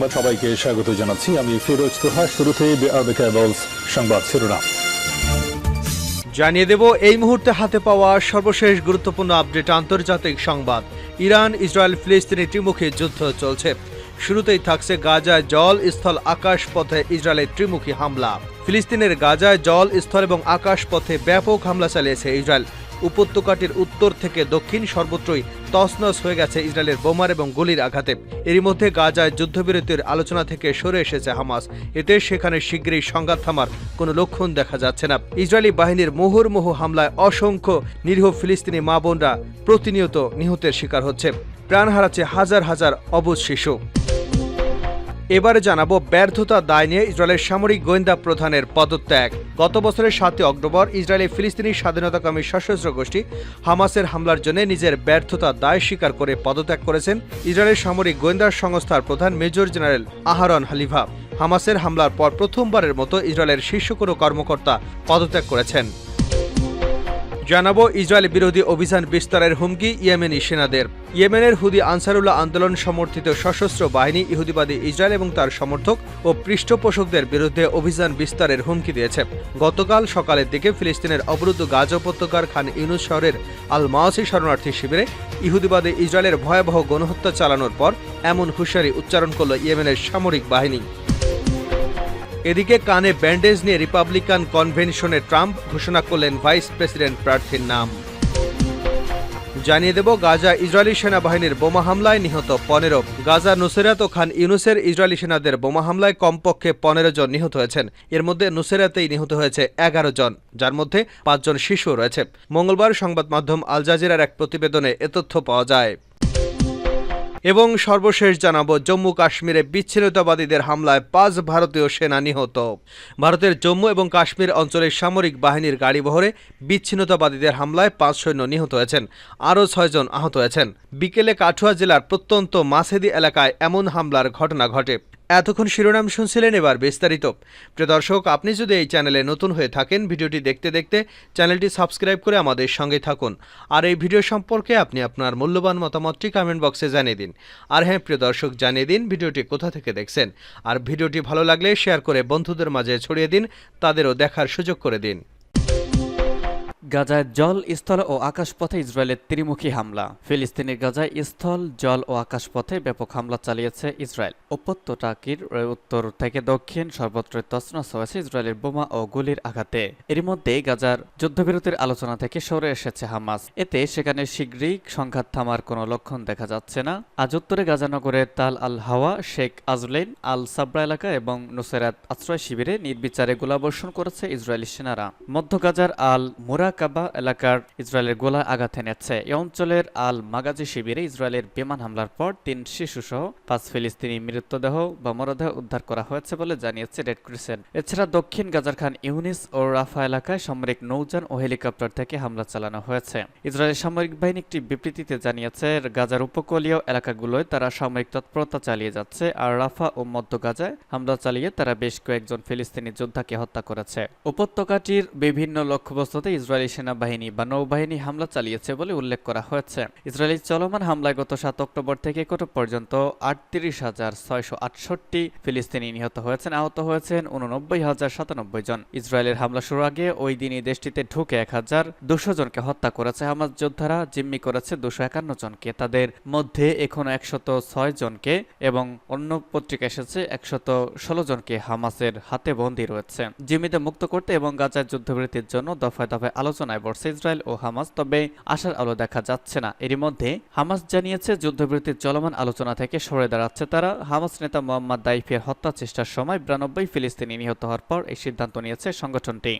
সংবাদ সবাইকে স্বাগত জানাচ্ছি। আমি ফিরোজ তোহা কেবলস সংবাদ শিরোনাম। জানিয়ে দেব, এই মুহূর্তে হাতে পাওয়া সর্বশেষ গুরুত্বপূর্ণ আপডেট আন্তর্জাতিক সংবাদ। ইরান, ইসরায়েল, ফিলিস্তিনি ত্রিমুখী যুদ্ধ চলছে। শুরুতেই থাকছে গাজায় জল স্থল আকাশ পথে ইসরায়েলের ত্রিমুখী হামলা। ফিলিস্তিনের গাজায় জল স্থল এবং আকাশ পথে ব্যাপক হামলা চালিয়েছে ইসরায়েল। উপত্যকাটির উত্তর থেকে দক্ষিণ সর্বত্রই তছনছ হয়ে গেছে ইসরায়েলের বোমার এবং গুলির আঘাতে। এরই মধ্যে গাজায় যুদ্ধবিরতির আলোচনা থেকে সরে এসেছে হামাস। এতে সেখানে শীঘ্রই সংঘাত থামার কোনো লক্ষণ দেখা যাচ্ছে না। ইসরায়েলি বাহিনীর মুহুর্মুহু হামলায় অসংখ্য নিরীহ ফিলিস্তিনি মা বোনরা প্রতিনিয়ত নিহতের শিকার হচ্ছে। প্রাণ হারাচ্ছে হাজার হাজার অবুজ শিশু। এবারে জানাব ব্যর্থতা দায় নিয়ে ইসরায়েলের সামরিক গোয়েন্দা প্রধানের পদত্যাগ। গত বছরের সাতই অক্টোবর ইসরায়েলি ফিলিস্তিনি স্বাধীনতাকামী সশস্ত্র গোষ্ঠী হামাসের হামলার জন্য নিজের ব্যর্থতা দায় স্বীকার করে পদত্যাগ করেছেন ইসরায়েলের সামরিক গোয়েন্দা সংস্থার প্রধান মেজর জেনারেল আহারন হালিভা। হামাসের হামলার পর প্রথমবারের মতো ইসরায়েলের শীর্ষ কোনো কর্মকর্তা পদত্যাগ করেছেন। জানাব ইসরায়েল বিরোধী অভিযান বিস্তারের হুমকি ইয়েমেনি সেনাদের। ইয়েমেনের হুদি আনসারুল্লাহ আন্দোলন সমর্থিত সশস্ত্র বাহিনী ইহুদিবাদী ইসরায়েল এবং তার সমর্থক ও পৃষ্ঠপোষকদের বিরুদ্ধে অভিযান বিস্তারের হুমকি দিয়েছে। গতকাল সকালের দিকে ফিলিস্তিনের অবরুদ্ধ গাজ উপত্যকার খান ইউনুস শহরের আল মাওসি শরণার্থী শিবিরে ইহুদিবাদী ইসরায়েলের ভয়াবহ গণহত্যা চালানোর পর এমন হুঁশিয়ারি উচ্চারণ করল ইয়েমেনের সামরিক বাহিনী। এদিকে কানে ব্যান্ডেজ নিয়ে রিপাবলিকান কনভেনশনে ট্রাম্প ঘোষণা করলেন ভাইস প্রেসিডেন্ট প্রার্থীর নাম। জানিয়ে দেব, গাজা ইসরায়েলি সেনাবাহিনীর বোমা হামলায় নিহত পনেরো। গাজা নুসেরাত খান ইউনুসের ইসরায়েলি সেনাদের বোমা হামলায় কমপক্ষে পনেরো জন নিহত হয়েছেন। এর মধ্যে নুসেরাতেই নিহত হয়েছে এগারো জন, যার মধ্যে পাঁচজন শিশু রয়েছে। মঙ্গলবার সংবাদ মাধ্যম আল জাজিরার এক প্রতিবেদনে এ তথ্য পাওয়া যায়। এবং সর্বশেষ জানাব, জম্মু কাশ্মীরে বিচ্ছিন্নতাবাদীদের হামলায় পাঁচ ভারতীয় সেনা নিহত। ভারতের জম্মু এবং কাশ্মীর অঞ্চলের সামরিক বাহিনীর গাড়িবহরে বিচ্ছিন্নতাবাদীদের হামলায় পাঁচ সৈন্য নিহত হয়েছেন, আরও ছয়জন আহত হয়েছেন। বিকেলে কাঠুয়া জেলার প্রত্যন্ত মাসেদি এলাকায় এমন হামলার ঘটনা ঘটে। এতক্ষণ শিরোনাম শুনছিলেন এবার বিস্তারিত। প্রিয় দর্শক, আপনি যদি এই চ্যানেলে নতুন হয়ে থাকেন, ভিডিওটি দেখতে দেখতে চ্যানেলটি সাবস্ক্রাইব করে আমাদের সঙ্গে থাকুন। আর এই ভিডিও সম্পর্কে আপনি আপনার মূল্যবান মতামতটি কমেন্ট বক্সে জানিয়ে দিন। আর হ্যাঁ প্রিয় দর্শক, জানিয়ে দিন ভিডিওটি কোথা থেকে দেখছেন। আর ভিডিওটি ভালো লাগলে শেয়ার করে বন্ধুদের মাঝে ছড়িয়ে দিন, তাদেরও দেখার সুযোগ করে দিন। গাজায় জল, স্থল ও আকাশপথে ইসরায়েলের ত্রিমুখী হামলা। ফিলিস্তিনের গাজায় স্থল, জল ও আকাশপথে ব্যাপক হামলা চালিয়েছে ইসরায়েল। উপত্যকাটির উত্তর থেকে দক্ষিণ সর্বত্র তছনছ হয়েছে ইসরায়েলের বোমা ও গুলির আঘাতে। এর মধ্যে গাজার যুদ্ধবিরতির আলোচনা থেকে সরে এসেছে হামাস। এতে সেখানে শীঘ্রই সংঘাত থামার কোনো লক্ষণ দেখা যাচ্ছে না। আজ উত্তরে গাজানগরের তাল আল হাওয়া, শেখ আজলেন আল সাবরা এলাকা এবং নুসেরাত আশ্রয় শিবিরে নির্বিচারে গোলাবর্ষণ করেছে ইসরায়েলি সেনারা। মধ্য গাজার আল মুরাকাবা এলাকার ইসরায়েলের গোলা আঘাত এনেছে। এই অঞ্চলের আল মাগাজি শিবিরে ইসরায়েলের বিমান হামলার পর তিন শিশুসহ পাঁচ ফিলিস্তিনি মৃতদেহ বা মরদেহ উদ্ধার করা হয়েছে বলে জানিয়েছে রেড ক্রিসেন্ট এছাড়া দক্ষিণ গাজার খান ইউনিস ও রাফা এলাকায় সামরিক নৌযান ও হেলিকপ্টার থেকে হামলা চালানো হয়েছে। ইসরায়েলের সামরিক বাহিনী একটি বিবৃতিতে জানিয়েছে, গাজার উপকূলীয় এলাকাগুলোয় তারা সামরিক তৎপরতা চালিয়ে যাচ্ছে আর রাফা ও মধ্য গাজায় হামলা চালিয়ে তারা বেশ কয়েকজন ফিলিস্তিনি যোদ্ধাকে হত্যা করেছে। উপত্যকাটির বিভিন্ন লক্ষ্যবস্তুতে ইসরায়েলি সেনাবাহিনী বা নৌবাহিনী হামলা চালিয়েছে বলে উল্লেখ করা হয়েছে। ইসরায়েলি চলমান হামলায় গত সাত অক্টোবর থেকে একটো পর্যন্ত আটত্রিশ হাজার ছয়শো আটষট্টি ফিলিস্তিনি নিহত হয়েছেন, আহত হয়েছেন উননব্বই হাজার সাতানব্বই জন। ইসরায়েলের হামলা শুরু আগে ওই দিনই দেশটিতে ঢুকে এক হাজার দুশো জনকে হত্যা করেছে হামাজ যোদ্ধারা, জিম্মি করেছে দুশো একান্ন জনকে। তাদের মধ্যে এখনও একশত ছয় জনকে এবং অন্য পত্রিকা এসেছে, একশত ষোলো জনকে হামাসের হাতে বন্দী রয়েছে। জিম্মিতে মুক্ত করতে এবং গাজার যুদ্ধবিরতির জন্য দফায় দফায় আলোচনায় বসে ইসরায়েল ও হামাস, তবে আশার আলো দেখা যাচ্ছে না। এরই মধ্যে হামাস জানিয়েছে, যুদ্ধবিরতির চলমান আলোচনা থেকে সরে দাঁড়াচ্ছে তারা। হামাস নেতা মোহাম্মদ দাইফের হত্যা চেষ্টার সময় বিরানব্বই ফিলিস্তিনি নিহত হওয়ার পর এই সিদ্ধান্ত নিয়েছে সংগঠনটি।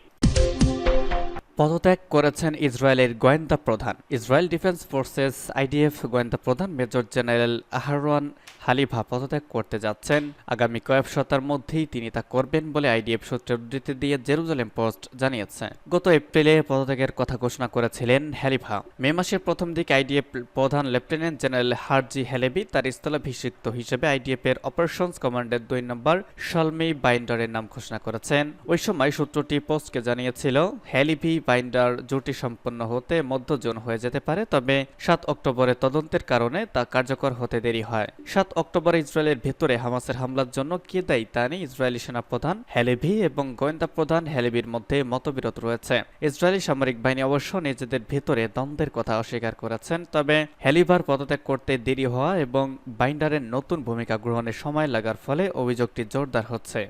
পদত্যাগ করেছেন ইসরায়েলের গোয়েন্দা প্রধান। ইসরায়েল ডিফেন্স ফোর্সেস আইডিএফ গোয়েন্দা প্রধান মেজর জেনারেল আহরওয়ান হালিভা পদত্যাগ করতে যাচ্ছেন। আগামী কয়েক সপ্তাহের মধ্যেই তিনি তা করবেন বলে আইডিএফ সূত্রে উদ্ধৃতি দিয়ে জেরুজালেম পোস্ট জানিয়েছে। গত এপ্রিলে পদত্যাগের কথা ঘোষণা করেছিলেন হ্যালিভা মে মাসের প্রথম দিকে আইডিএফ প্রধান লেফটেন্যান্ট জেনারেল হারজি হেলেবি তার স্থলাভিষিক্ত হিসেবে আইডিএফ এর অপারেশনস কমান্ডের দুই নম্বর সলমি বাইন্ডারের নাম ঘোষণা করেছেন। ওই সময় সূত্রটি পোস্টকে জানিয়েছিল হ্যালিভি বাইন্ডার জুটি সম্পন্ন হতে মধ্য জুন হয়ে যেতে পারে, তবে সাত অক্টোবরে তদন্তের কারণে তা কার্যকর হতে দেরি হয়। সাত অক্টোবরে ইসরায়েলের ভেতরে হামাসের হামলার জন্য কে দায়ী তা নিয়ে ইসরায়েলি সেনাপ্রধান হ্যালেভি এবং গোয়েন্দা প্রধান হ্যালেভির মধ্যে মতবিরোধ রয়েছে। ইসরায়েলি সামরিক বাহিনী অবশ্য নিজেদের ভেতরে দ্বন্দ্বের কথা অস্বীকার করেছেন, তবে হ্যালিভার পদত্যাগ করতে দেরি হওয়া এবং বাইন্ডারের নতুন ভূমিকা গ্রহণে সময় লাগার ফলে অভিযোগটি জোরদার হচ্ছে।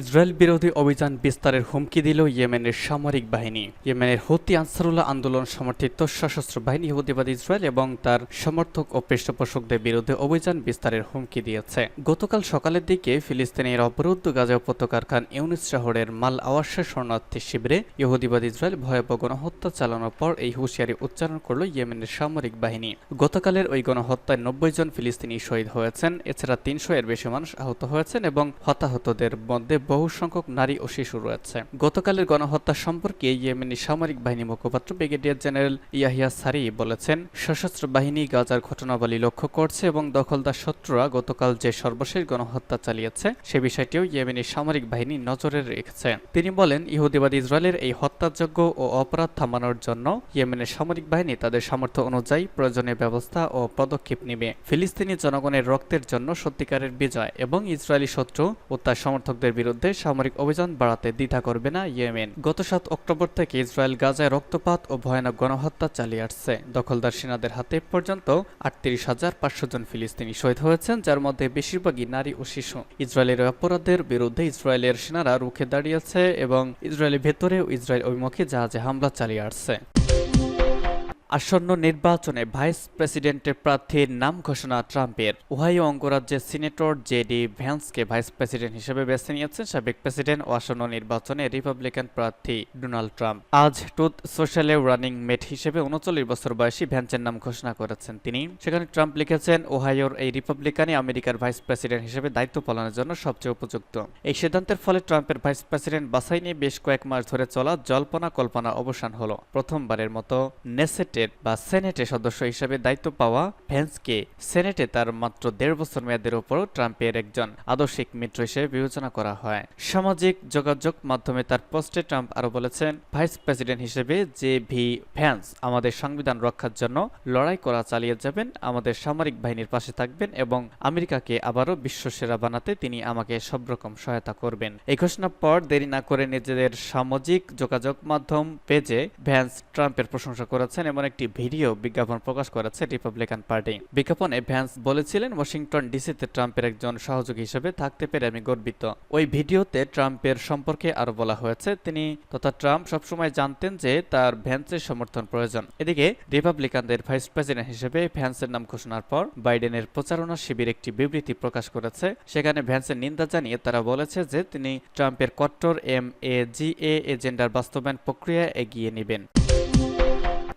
ইসরায়েল বিরোধী অভিযান বিস্তারের হুমকি দিল ইয়েমেনের সামরিক বাহিনী। ইয়েমেনের হুতি আনসারুল্লাহ আন্দোলন সমর্থিত সশস্ত্র বাহিনী ইহুদিবাদ ইসরায়েল এবং তার সমর্থক ও পৃষ্ঠপোষকদের বিরুদ্ধে অভিযান বিস্তারের হুমকি দিয়েছে। গতকাল সকালের দিকে ফিলিস্তিনের অবরুদ্ধ গাজা উপত্যকার খান ইউনিস শহরের মাল আওয়াসা শরণার্থী শিবিরে ইহুদিবাদ ইসরায়েল ভয়াবহ গণহত্যা চালানোর পর এই হুঁশিয়ারি উচ্চারণ করল ইয়েমেনের সামরিক বাহিনী। গতকালের ওই গণহত্যায় নব্বই জন ফিলিস্তিনি শহীদ হয়েছেন, এছাড়া তিনশো এর বেশি মানুষ আহত হয়েছেন এবং হতাহতদের মধ্যে বহু সংখ্যক নারী ও শিশু রয়েছে। গতকালের গণহত্যা সম্পর্কে ইয়েমেনি সামরিক বাহিনী মুখপাত্র ব্রিগেডিয়ার জেনারেল ইয়াহিয়া সারি বলেছেন, সশস্ত্র বাহিনী গাজার ঘটনাবলী লক্ষ্য করছে এবং দখলদার শত্রুরা গতকাল যে সর্বশেষ গণহত্যা চালিয়েছে, সে বিষয়টিও ইয়েমেনি সামরিক বাহিনী নজরে রেখেছে। তিনি বলেন, ইহুদিবাদ ইসরায়েলের এই হত্যাযোগ্য ও অপরাধ থামানোর জন্য ইয়েমেনের সামরিক বাহিনী তাদের সামর্থ্য অনুযায়ী প্রয়োজনীয় ব্যবস্থা ও পদক্ষেপ নেবে। ফিলিস্তিনি জনগণের রক্তের জন্য সত্যিকারের বিজয় এবং ইসরায়েলি শত্রু ও তার সমর্থকদের বিরুদ্ধে সামরিক অভিযান বাড়াতে দ্বিধা করবে না ইয়েমেন। গত সাত অক্টোবর থেকে ইসরায়েল গাজায় রক্তপাত ও ভয়ানক গণহত্যা চালিয়ে আসছে। দখলদার সেনাদের হাতে পর্যন্ত আটত্রিশ হাজার পাঁচশো জন ফিলিস্তিনি শহীদ হয়েছেন, যার মধ্যে বেশিরভাগই নারী ও শিশু। ইসরায়েলের অপরাধের বিরুদ্ধে ইসরায়েলের সেনারা রুখে দাঁড়িয়েছে এবং ইসরায়েলের ভেতরেও ইসরায়েল অভিমুখী জাহাজে হামলা চালিয়ে আসছে। আসন্ন নির্বাচনে ভাইস প্রেসিডেন্টের প্রার্থীর নাম ঘোষণা ট্রাম্পের। ওহাইও অঙ্গরাজ্যের সিনেটর জেডি ভ্যান্সকে ভাইস প্রেসিডেন্ট হিসেবে বেছে নিয়েছেন সাবেক প্রেসিডেন্ট ও আসন্ন নির্বাচনে রিপাবলিকান প্রার্থী ডোনাল্ড ট্রাম্প। আজ টুথ সোশ্যালে রানিং মেট হিসেবে উনচল্লিশ বছর বয়সী ভ্যান্সের নাম ঘোষণা করেছেন তিনি। সেখানে ট্রাম্প লিখেছেন, ওহাইওর এই রিপাবলিকানই আমেরিকার ভাইস প্রেসিডেন্ট হিসেবে দায়িত্ব পালনের জন্য সবচেয়ে উপযুক্ত। এই সিদ্ধান্তের ফলে ট্রাম্পের ভাইস প্রেসিডেন্ট বাছাই নিয়ে বেশ কয়েক মাস ধরে চলা জল্পনা কল্পনা অবসান হলো। প্রথমবারের মতো নেসেটের বা সেনেটের সদস্য হিসেবে দায়িত্ব পাওয়া ভ্যান্সকে সেনেটে তার মাত্র দেড় বছর মেয়াদের উপরও ট্রাম্পের একজন আদর্শিক মিত্র হিসেবে বিবেচনা করা হয়। সামাজিক যোগাযোগ মাধ্যমে তার পোস্টে ট্রাম্প আরও বলেছেন, ভাইস প্রেসিডেন্ট হিসেবে যে ভি ভ্যান্স আমাদের সংবিধান রক্ষার জন্য লড়াই করা চালিয়ে যাবেন, আমাদের সামরিক বাহিনীর পাশে থাকবেন এবং আমেরিকাকে আবারও বিশ্বসেরা বানাতে তিনি আমাকে সব রকম সহায়তা করবেন। এই ঘোষণার পর দেরি না করে নিজেদের সামাজিক যোগাযোগ মাধ্যম পেজে ভ্যান্স ট্রাম্পের প্রশংসা করেছেন, এমন একটি ভিডিও বিজ্ঞাপন প্রকাশ করেছে রিপাবলিকান পার্টি বিজ্ঞাপনে ভ্যান্স বলেছিলেন, ওয়াশিংটন ডিসিতে ট্রাম্পের একজন সহযোগী হিসেবে থাকতে পেরে আমি গর্বিত। ওই ভিডিওতে ট্রাম্পের সম্পর্কে আরও বলা হয়েছে, তিনি তথা ট্রাম্প সবসময় জানতেন যে তার ভ্যান্সের সমর্থন প্রয়োজন। এদিকে রিপাবলিকানদের ভাইস প্রেসিডেন্ট হিসেবে ভ্যান্সের নাম ঘোষণার পর বাইডেনের প্রচারণা শিবির একটি বিবৃতি প্রকাশ করেছে। সেখানে ভ্যান্সের নিন্দা জানিয়ে তারা বলেছে যে তিনি ট্রাম্পের কট্টর এম এ জি এ এজেন্ডার বাস্তবায়ন প্রক্রিয়া এগিয়ে নেবেন।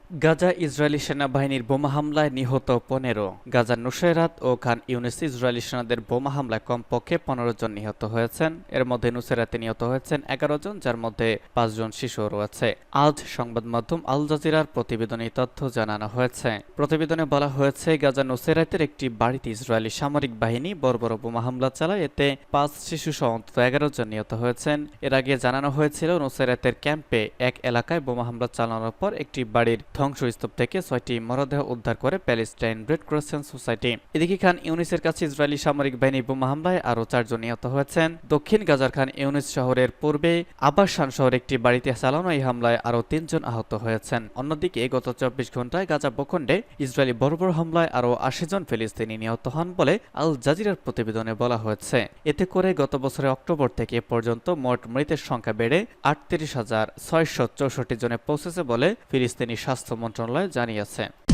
গাজা ইসরায়েলি সেনাবাহিনীর বোমা হামলায় নিহত পনেরো গাজা নুসেরাত ও খান ইউনিস ইসরায়েলি সেনাদের বোমা হামলায় কমপক্ষে পনেরো জন নিহত হয়েছেন। এর মধ্যে নুসেরাতে নিহত হয়েছেন এগারো জন, যার মধ্যে পাঁচজন শিশু রয়েছে। আজ সংবাদ মাধ্যম আল জাজিরার প্রতিবেদনে তথ্য জানানো হয়েছে। প্রতিবেদনে বলা হয়েছে, গাজা নুসেরাতের একটি বাড়িতে ইসরায়েলি সামরিক বাহিনী বড় বোমা হামলা চালায়। এতে পাঁচ শিশু সহ অন্তত এগারো জন নিহত হয়েছেন। এর আগে জানানো হয়েছিল, নুসেরাতের ক্যাম্পে এক এলাকায় বোমা হামলা চালানোর পর একটি বাড়ির ধ্বংসস্তূপ থেকে ছয়টি মরদেহ উদ্ধার করে প্যালেস্টাইন রেড ক্রসেন্ট সোসাইটি। এদিকে খান ইউনিসের কাছে ইসরায়েলি সামরিক বাহিনী বোমা হামলায় আরও চারজন নিহত হয়েছেন। দক্ষিণ গাজার খান ইউনিস শহরের পূর্বে আবাসান শহর একটি বাড়িতে চালানো এই হামলায় আরও তিনজন আহত হয়েছেন। অন্যদিকে গত চব্বিশ ঘন্টায় গাজা ভূখণ্ডে ইসরায়েলি বড় বড় হামলায় আরও আশি জন ফিলিস্তিনি নিহত হন বলে আল জাজিরার প্রতিবেদনে বলা হয়েছে। এতে করে গত বছরের অক্টোবর থেকে পর্যন্ত মোট মৃতের সংখ্যা বেড়ে আটত্রিশ হাজার ছয়শো চৌষট্টি জনে পৌঁছেছে বলে ফিলিস্তিনি স্বাস্থ্য মন্ত্রণালয় জানিয়েছে।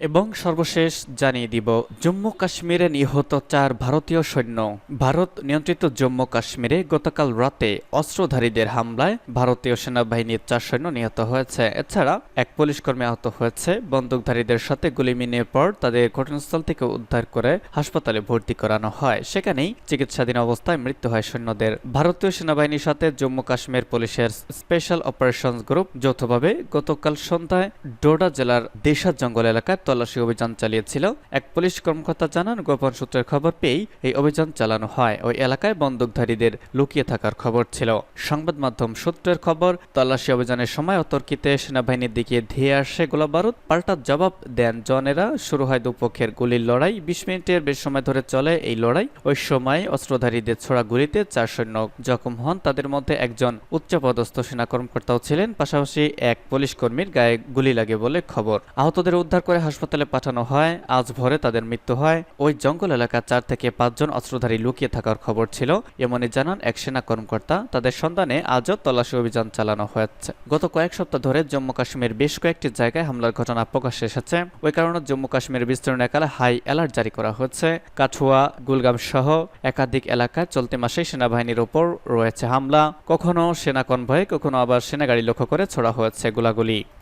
এবং সর্বশেষ জানিয়ে দিব, জম্মু কাশ্মীরে নিহত চার ভারতীয় সৈন্য। ভারত নিয়ন্ত্রিত জম্মু কাশ্মীরে গতকাল রাতে অস্ত্রধারীদের হামলায় ভারতীয় সেনাবাহিনীর চার সৈন্য নিহত হয়েছে। এছাড়া এক পুলিশ কর্মী আহত হয়েছে। বন্দুকধারীদের সাথে গুলি মিলিয়ে পর তাদের ঘটনাস্থল থেকে উদ্ধার করে হাসপাতালে ভর্তি করানো হয়। সেখানেই চিকিৎসাধীন অবস্থায় মৃত্যু হয় সৈন্যদের। ভারতীয় সেনাবাহিনীর সাথে জম্মু কাশ্মীর পুলিশের স্পেশাল অপারেশন গ্রুপ যৌথভাবে গতকাল সন্ধ্যায় ডোডা জেলার দেশাদ জঙ্গল এলাকায় তল্লাশি অভিযান চালিয়েছিল। এক পুলিশ কর্মকর্তা জানান, গোপন সূত্রের খবর পেয়েই এই অভিযান চালানো হয়। ওই এলাকায় বন্দুকধারীদের লুকিয়ে থাকার খবর ছিল। সংবাদ মাধ্যম সূত্রের খবর, তল্লাশি অভিযানের সময় অতর্কিতে সেনাবাহিনীর দিকে ধেয়ে আসে গোলাবারুদ পাল্টা জবাব দেন জনেরা শুরু হয় দুপক্ষের গুলির লড়াই। বিশ মিনিটের বেশি সময় ধরে চলে এই লড়াই। ওই সময় অস্ত্রধারীদের ছোড়া গুলিতে চার সৈন্য জখম হন। তাদের মধ্যে একজন উচ্চপদস্থ সেনা কর্মকর্তাও ছিলেন। পাশাপাশি এক পুলিশ কর্মীর গায়ে গুলি লাগে বলে খবর। আহতদের উদ্ধার করে হাসপাতালে পাঠানো হয়, আজ ভোরে তাদের মৃত্যু হয়। ওই জঙ্গল এলাকা চার থেকে পাঁচজন অস্ত্রধারী লুকিয়ে থাকার খবর ছিল, এমনই জানান এক সেনা কর্মকর্তা। তাদের সন্ধানে আজও তল্লাশি অভিযান চালানো হয়েছে। গত কয়েক সপ্তাহ ধরে জম্মু কাশ্মীর বেশ কয়েকটি জায়গায় হামলার ঘটনা প্রকাশ্যে এসেছে। ওই কারণে জম্মু কাশ্মীরের বিস্তীর্ণ এলাকায় হাই অ্যালার্ট জারি করা হচ্ছে কাঠুয়া, গুলগাম সহ একাধিক এলাকায় চলতি মাসে সেনাবাহিনীর ওপর রয়েছে হামলা। কখনো সেনা কনভয়ে, কখনো আবার সেনাগাড়ি লক্ষ্য করে ছোড়া হয়েছে গোলাগুলি।